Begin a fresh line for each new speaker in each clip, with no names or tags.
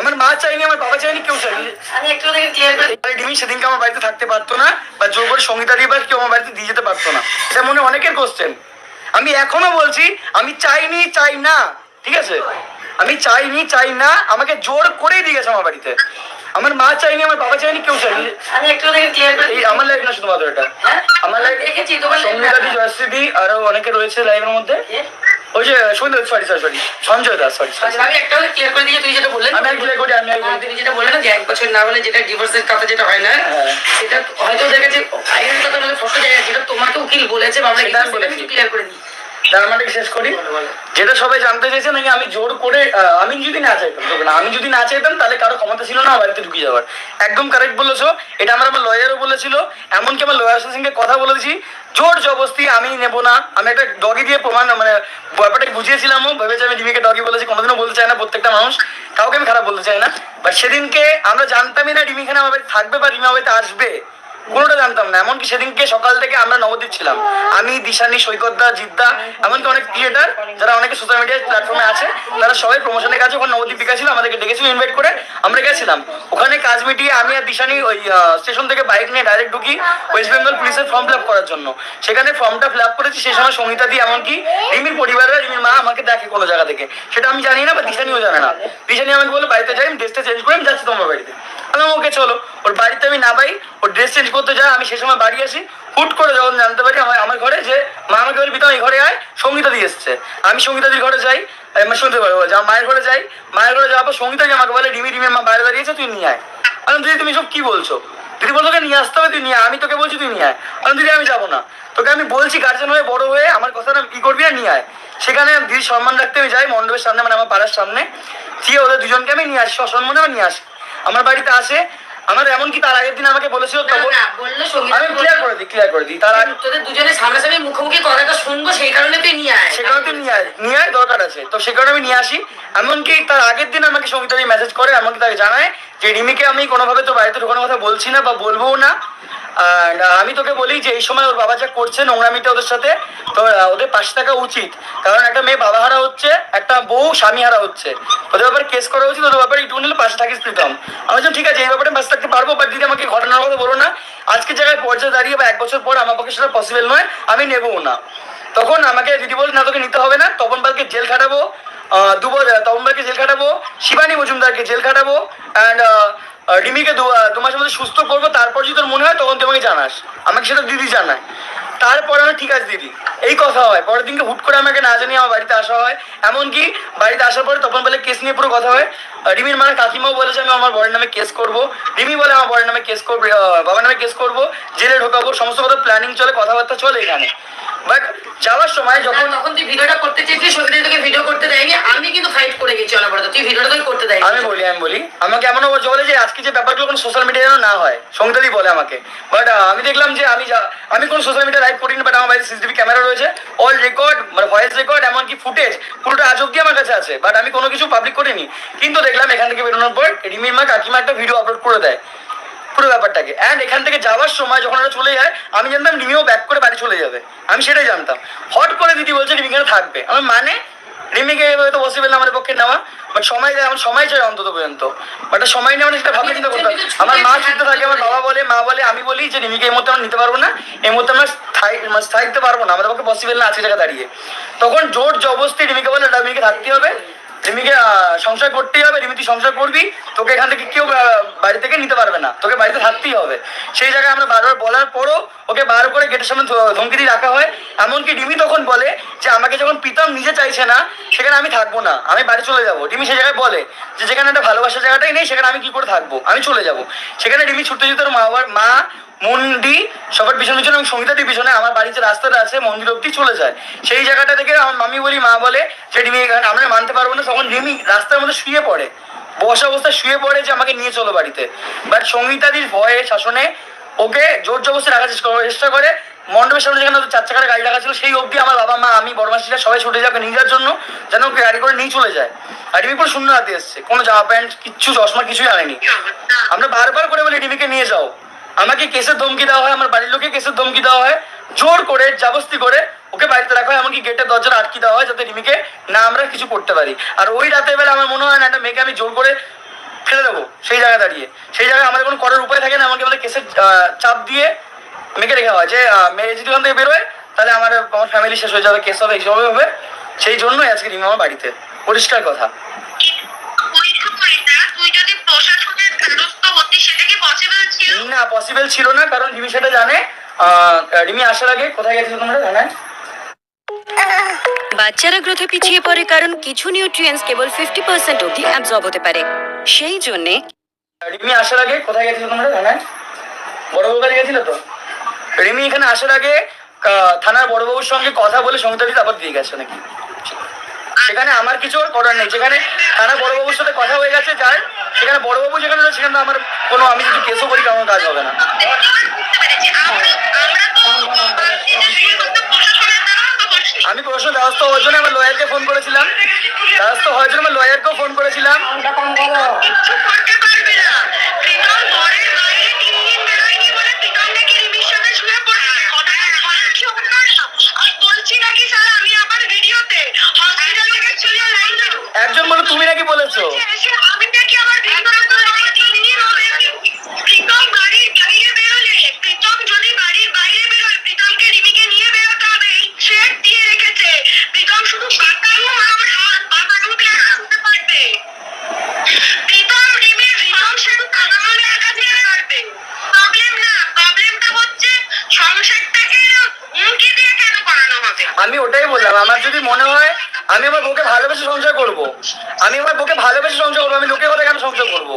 আমার মা চাইনি আমার বাবা চাইনি কেউ চাইনি।
আমি একটু ক্লিয়ার করে
ডিমি সেদিনকে আমার বাড়িতে থাকতে পারতো না বা জোর করে সঙ্গীতা দিয়ে বা কেউ আমার বাড়িতে দিয়ে যেতে পারতো না। এটা মনে অনেকের কোশ্চেন আমি এখনও বলছি আমি চাইনি চাই না ঠিক আছে? আমি চাইনি চাই না আমাকে জোর করেই দিয়ে গেছে আমার বাড়িতে। আমার মা চাইনি আমার বাবা চাইনি কেউ চাইনি।
আমি একটু ক্লিয়ার করে
আমার লাইফ না শুধুমাত্র এটা।
হ্যাঁ?
আমার লাইফ
দেখেছি, তোমার
সঙ্গীতা দি। জয়শ্রী দি আরও অনেকে রয়েছে লাইভের মধ্যে? ওই যে সুন্দর sorry sorry sorry Sanjay Das sorry
আমি একটা ক্লিয়ার করে দিয়ে তুই যেটা বললেন
আমি এক করি আমি
তুমি যেটা বললেন যে এক বছর না হলে যেটা ডিভোর্সের কথা যেটা হয় না
হ্যাঁ।
সেটা হয়তো ওদের কাছে আইনের কথা বলে ফটো যায় যেটা তোমাকে উকিল বলেছে বা আমরা। ক্লিয়ার করে দিই
মানে শেষ করি। যেটা সবাই জানতে চাইছে নাকি আমি জোর করে আমি যদি না চাইতাম না আমি যদি না চাইতাম তাহলে কারও ক্ষমতা ছিল না বাড়িতে ঢুকে যাওয়ার। একদম কারেক্ট বলেছ। এটা আমার আমার লয়ারও বলেছিল। এমনকি আমার লয়ার সঙ্গে কথা বলেছি। জোর জবস্তি আমি নেব না। আমি একটা ডগি দিয়ে প্রমাণ মানে ব্যাপারটাকে বুঝিয়েছিলামও ভেবেছি আমি ডগি বলেছি কোনোদিনও বলতে চাই না প্রত্যেকটা মানুষ। কাউকে আমি খারাপ বলতে চাই না। বাট সেদিনকে আমরা জানতামই না রিমি এখানে আমার থাকবে বা রিমি আমার বাড়িতে আসবে। কোনোটা জানতাম না। এমনকি সেদিনকে সকাল থেকে আমরা নবদ্বীপ ছিলাম। আমি, দিশানি, সৈকতদা, জিদ্দা, এমনকি অনেক ক্রিয়েটার যারা অনেকে সোশ্যাল মিডিয়া প্ল্যাটফর্মে আছে, তারা সবাই প্রমোশনের কাছে ওখানে নবদ্বীপ বিকাশ ছিল, আমাদেরকে ডেকেছিল ইনভাইট করে আমরা গেছিলাম। ওখানে কাজ মিটিয়ে আমি আর দিশানি ওই স্টেশন থেকে বাইক নিয়ে ডাইরেক্ট ঢুকি ওয়েস্ট বেঙ্গল পুলিশের ফর্ম ফিল করার জন্য। সেখানে ফর্মটা ফিল করেছি, সেই সময় সঙ্গীতা দি এমনকি রিমির পরিবারের রিমির মা আমাকে দেখে কোনো জায়গা থেকে। সেটা আমি জানি না বা দিশানিও জানে না। দিশানি আমাকে বলে বাড়িতে যাই, আমি ড্রেসটা চেঞ্জ করে আমি যাচ্ছি তোমার বাড়িতে। আমি ওকে, চলো। ওর বাড়িতে আমি না পাই ওর ড্রেস চেঞ্জ করতে যায়, আমি সে সময় বাড়ি আসি। হুট করে যখন জানতে পারি আমার আমার ঘরে যে মা আমাকে বলে এই ঘরে আয়, সঙ্গীতা দিয়ে এসছে। আমি সঙ্গীতাদির ঘরে যাই আমি শুনতে পারব যে আমার মায়ের ঘরে যাই, মায়ের ঘরে যাওয়ার পর সঙ্গীতা যে আমাকে বলে, রিমি রিমির মা বাইরে দাঁড়িয়েছে, তুই নিয়ে আয়। আমি দিদি, তুমি সব কি বলছো? দিদি বলতো তোকে নিয়ে আসতে হবে, তুই নিয়ে। আমি তোকে বলছি, তুই নিয়ে আয়। আমি দিদি, আমি যাব না। তোকে আমি বলছি, গার্জেন হয়ে, বড় হয়ে, আমার কথাটা কি করবি, আর নিয়ে আয়। সেখানে দিদির সম্মান রাখতে আমি যাই, মণ্ডপের সামনে মানে আমার পাড়ার সামনে। দিয়ে ওদের দুজনকে আমি নিয়ে আসি সসম্মানে আমি নিয়ে আসি। আমার বাড়িতে আসে আমার এমনকি তার আগের দিন আমাকে বলেছিল
সংগীত
আমি ক্লিয়ার করে দিই ক্লিয়ার করে দিই। তার আগে
তোদের দুজনে সামনাসামনি মুখোমুখি কথাটা শুনব সেই কারণে তুই নিয়ে আয়।
সে কারণে তুই নিয়ে আয় নিয়ে আয় দরকার আছে। তো সে কারণে আমি নিয়ে আসি। এমনকি তার আগের দিন আমাকে সঙ্গীতা মেসেজ করে এমনকি তাকে জানায় যে রিমিকে আমি কোনোভাবে তো বাড়িতে ঢোকানোর কথা বলছি না বা বলব না। আমি তোকে বলি যে এই সময় ওর বাবা যা করছে নোংরামিটা ওদের সাথে তো ওদের পাশে থাকা উচিত। কারণ একটা মেয়ে বাবা হারা হচ্ছে একটা বউ স্বামী হারা হচ্ছে। ওদের ব্যাপারে কেস করা উচিত ওদের ব্যাপারে একটু নিলে পাশে থাকিস প্রীতম আমি বলছি, ঠিক আছে এই ব্যাপারে পাশে থাকতে পারব বাট দিদি আমাকে ঘটনার কথা বলো না। আজকে জায়গায় পর্যায়ে দাঁড়িয়ে বা এক বছর পর আমার পক্ষে সেটা পসিবল নয় আমি নেবও না। তখন আমাকে দিদি বলে না তোকে নিতে হবে না তপন পালকে জেল খাটাবো আহ, দু বছর তপন পালকে জেল খাটাবো শিবানী মজুমদারকে জেল খাটাবো অ্যান্ড রিমিকে মাসের মধ্যে সুস্থ করব, তারপর যদি তোর মনে হয় তখন তোমাকে জানাস। আমাকে সেটা দিদি জানায়। তারপরে আমি ঠিক আছে দিদি। এই কথা হয়। পরের দিনকে হুট করে আমাকে না জানিয়ে আমার বাড়িতে আসা হয়। এমনকি বাড়িতে আসার পরে তখন বলে কেস নিয়ে পুরো কথা হয়। রিমির মানে কাকিমাও বলেছে আমি আমার বরের নামে কেস করব। রিমি বলে আমার বরের নামে কেস করব বাবার নামে কেস করব। জেলে ঢোকাবো, সমস্ত কথা প্ল্যানিং চলে, কথাবার্তা চলে এখানে। বাট যাওয়ার সময় যখন
তখন তুই ভিডিওটা করতে চেয়েছিস সংগীত তোকে ভিডিও করতে দেয়নি আমি কিন্তু ফাইট করে গেছি অনবরত। তুই ভিডিওটা তুই করতে দেয়নি।
আমি বলি আমি বলি আমাকে এমন অবস্থা বলে যে আজকে যে ব্যাপারগুলো কোনো সোশ্যাল মিডিয়ায় যেন না হয় সঙ্গীতাদি বলে আমাকে। বাট আমি দেখলাম যে আমি আমি কোনো সোশ্যাল মিডিয়া লাইভ করিনি বাট আমার বাড়িতে সিসিটিভি ক্যামেরা রয়েছে। অল রেকর্ড মানে ভয়েস রেকর্ড এমনকি ফুটেজ পুরোটা আজ অব্দি আমার কাছে আছে। বাট আমি কোনো কিছু পাবলিক করিনি। কিন্তু দেখলাম এখান থেকে বেরোনোর পর রিমির মা কাকিমা একটা ভিডিও আপলোড করে দেয়। পুরো ব্যাপারটাকে। অ্যান্ড এখান থেকে যাওয়ার সময় যখন ওরা চলে যায় আমি জানতাম রিমিও ব্যাক করে বাড়ি চলে যাবে। আমি সেটাই জানতাম। হট করে দিদি বলছে রিমি এখানে থাকবে। আমার মানে রিমিকে এভাবে তো পসিবল না আমাদের পক্ষে নেওয়া বাট সময় যায় আমার সময় চাই অন্তত পর্যন্ত। বাট সময় নেওয়া সেটা ভাবনা চিন্তা করতে। আমার মা চিন্তা থাকে আমার বাবা বলে মা বলে আমি বলি যে রিমিকে এই মুহূর্তে আমরা নিতে পারব না। এই মুহূর্তে আমরা স্থায়ী মানে স্থায়িত্ব পারব না। আমাদের পক্ষে পসিবল না আজকে জায়গা দাঁড়িয়ে। তখন জোর জবস্তি রিমিকে বলে রিমিকে থাকতে হবে। রিমিকে সংসার করতেই হবে, রিমি, তুই সংসার করবি, তোকে এখান থেকে কেউ বাড়ি থেকে নিতে পারবে না, তোকে বাড়িতে থাকতেই হবে। সেই জায়গায় আমরা বারবার বলার পরও ওকে বার করে গেটের সামনে ধমকি দিয়ে রাখা হয়। এমনকি রিমি তখন বলে যে, আমাকে যখন প্রীতম নিজে চাইছে না, সেখানে আমি থাকব না, আমি বাড়ি চলে যাব। রিমি সেই জায়গায় বলে যে, যেখানে একটা ভালোবাসার জায়গাটাই নেই, সেখানে আমি কি করে থাকব? আমি চলে যাব। সেখানে রিমি ছুটতে ছুটতে মা মা মন্ডি সবার পিছনে পিছনে এবং সঙ্গীতাদির পিছনে আমার বাড়ির যে রাস্তাটা আছে, মন্দির অব্দি চলে যায়। সেই জায়গাটা থেকে আমার মামি বলি, মা বলে যে এখানে আমরা মানতে পারব না। তখন ডিমি রাস্তার মধ্যে শুয়ে পড়ে। বসা অবস্থায় শুয়ে পড়ে যে আমাকে নিয়ে চলো বাড়িতে। বাট সঙ্গীতাদির ভয়ে, শাসনে ওকে জোর জবস্তি রাখার চেষ্টা করে- মণ্ডপের সামনে যেখানে চার চাকার গাড়ি রাখা ছিল, সেই অবধি আমার বাবা, মা, আমি, বড় মাসিরা সবাই ছুটে যাবে যাওয়ার জন্য, যেন ওকে গাড়ি করে নিয়ে চলে যায়। আর ডিমি পুরো শূন্য হাতে এসছে। কোনো জামা প্যান্ট, কিচ্ছু, চশমা কিছুই আনেনি। আমরা বারবার করে বলি ডিমিকে নিয়ে যাও। আমাকে কেসের ধমকি দেওয়া হয়, আমার বাড়ির লোকে কেসের ধমকি দেওয়া হয়। জোর করে, জাবস্তি করে ওকে বাড়িতে রাখা হয়, এমনকি গেটের দরজাটা আটকে দেওয়া হয় যাতে রিমিকে না আমরা কিছু করতে পারি। আর ওই রাতের বেলা আমার মনে হয় না, একটা মেয়েকে আমি জোর করে ফেলে দেবো সেই জায়গায় দাঁড়িয়ে। সেই জায়গায় আমাদের কোনো করার উপায় থাকে না আমাকে আমাদের কেসের চাপ দিয়ে মেয়েকে রেখে হয়। যে মেয়ে যদি ওখান থেকে বেরোয়, তাহলে আমার আমার ফ্যামিলি শেষ হয়ে যাবে কেস হবে এইসব হবে। সেই জন্যই আজকে রিমি আমার বাড়িতে। পরিষ্কার কথা।
পসিবল ছিল
না কারণ রিমি সেটা জানে। রিমি আসার আগে কোথায় গেছিল তোমরা জানায়
বাচ্চারা গ্রোথে পিছিয়ে পড়ে কারণ কিছু নিউট্রিয়েন্টস কেবল ফিফটি পার্সেন্ট অবধি অ্যাবজর্ব হতে পারে। সেই জন্যে
রিমি আসার আগে কোথায় গেছিল তোমরা জানায় বড়বাবু কাছে গেছিল তো? রিমি এখানে আসার আগে থানার বড় বড়বাবুর সঙ্গে কথা বলে সংহিতাদি তারপর দিয়ে গেছে নাকি? সেখানে আমার কিছু আর করার নেই। যেখানে থানা বড়বাবুর সাথে কথা হয়ে গেছে যার সেখানে বড়বাবু যেখানে আছে, সেখানে আমার কোনো আমি যদি কেসও করি কারণ কাজ হবে না।
বুঝতে পেরেছি আমরা আমরা তো ভাবছি যে তুই হয়তো প্রশাসনের দ্বারস্থ হসনি
আমি প্রশ্ন দ্বারস্থ হওয়ার জন্য আমার লয়ারকে ফোন করেছিলাম। দ্বারস্থ হওয়ার জন্য আমার লয়ারকেও ফোন করেছিলাম।
যদি
মনে হয় আমি আমার বউকে ভালোবেসে সংসার করব, আমি আমার বউকে ভালোবেসে সংসার করব, আমি লোকের কথা কেন সংসার করব?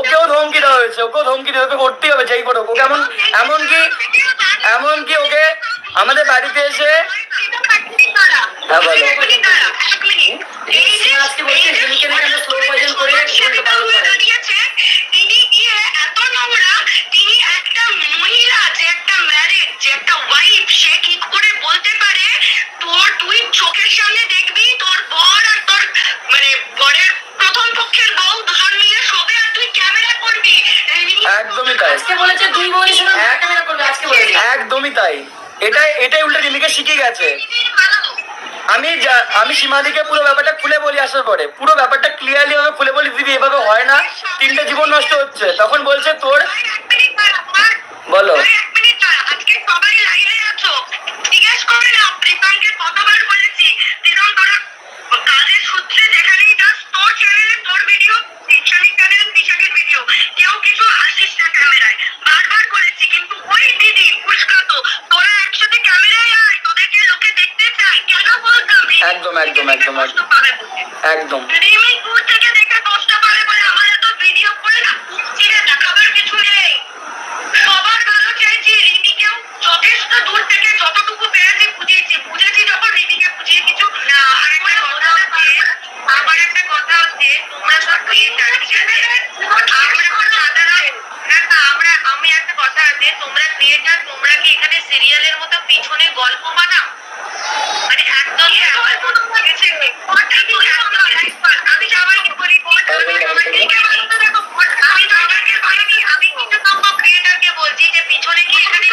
ওকেও ধমকি দেওয়া হয়েছে, ওকেও ধমকি দিয়ে ওকে করতেই হবে, যেই করুক ওকে এমন এমনকি এমনকি ওকে আমাদের বাড়িতে এসে হ্যাঁ, বলো।
মানে বরের প্রথম পক্ষের বউ দুজন মিলে শোবে আর তুই ক্যামেরা করবি।
একদমই তাই।
আজকে বলেছে দুই বোনই শুনে
এক-
ক্যামেরা করবে আজকে বলেছে
একদমই তাই। এটাই এটাই উল্টে রিমিকে শিখে গেছে। আমি আমি সীমাদিকে পুরো ব্যাপারটা খুলে বলি আসার পরে। পুরো ব্যাপারটা ক্লিয়ারলি ভাবে খুলে বলি, দিদি, এভাবে হয় না। তিনটে জীবন নষ্ট হচ্ছে। তখন বলছে, তোর বলো।
এখানে সিরিয়ালের মতো পিছনে গল্প বানাও। মানে একদম আমি সবাইকে বলি আমি সংখ্যক ক্রিয়েটারকে বলছি যে পিছনে কি এখানে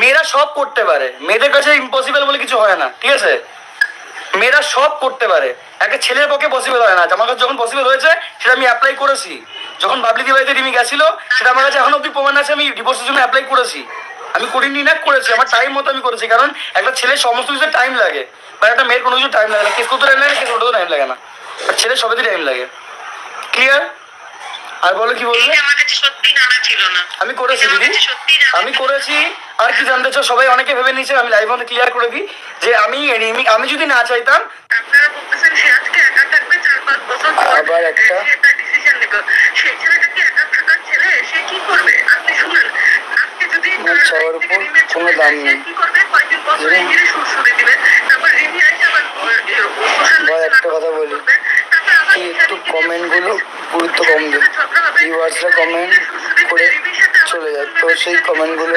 মেয়েরা সব করতে পারে। মেয়েদের কাছে ইম্পসিবল বলে কিছু হয় না, ঠিক আছে? মেয়েরা সব করতে পারে। একটা ছেলের পক্ষে পসিবল হয় না। আমার কাছে যখন পসিবল হয়েছে, সেটা আমি অ্যাপ্লাই করেছি। যখন বাবলি বাড়িতে রিমি গেছিল, সেটা আমার কাছে এখন অব্দি প্রমাণ আছে, আমি ডিভোর্সের জন্য অ্যাপ্লাই করেছি। আমি করিনি না করেছি, আমার টাইম মতো আমি করেছি, কারণ একটা ছেলের সমস্ত কিছু টাইম লাগে, বা একটা মেয়ের কোনো কিছু টাইম লাগে না। কেস করতে টাইম লাগে কেস করতে টাইম লাগে না। আর ছেলের সবেতে টাইম লাগে। ক্লিয়ার আর বলো কি বলবে আমি করেছি দিদি। আমি করেছি। আর কি জানতে চাও সবাই অনেকে ভেবে নিয়েছে আমি লাইভ অনে ক্লিয়ার করে দিই যে আমি আমি যদি না চাইতাম। আবার একটা- চাওয়ার উপর কোনো দাম নেই। একটা কথা বলি। একটু comment গুলো? গুরুত্বপূর্ণ কম ভিউয়ার্সরা কমেন্ট করে চলে যায় তো সেই
কমেন্টগুলো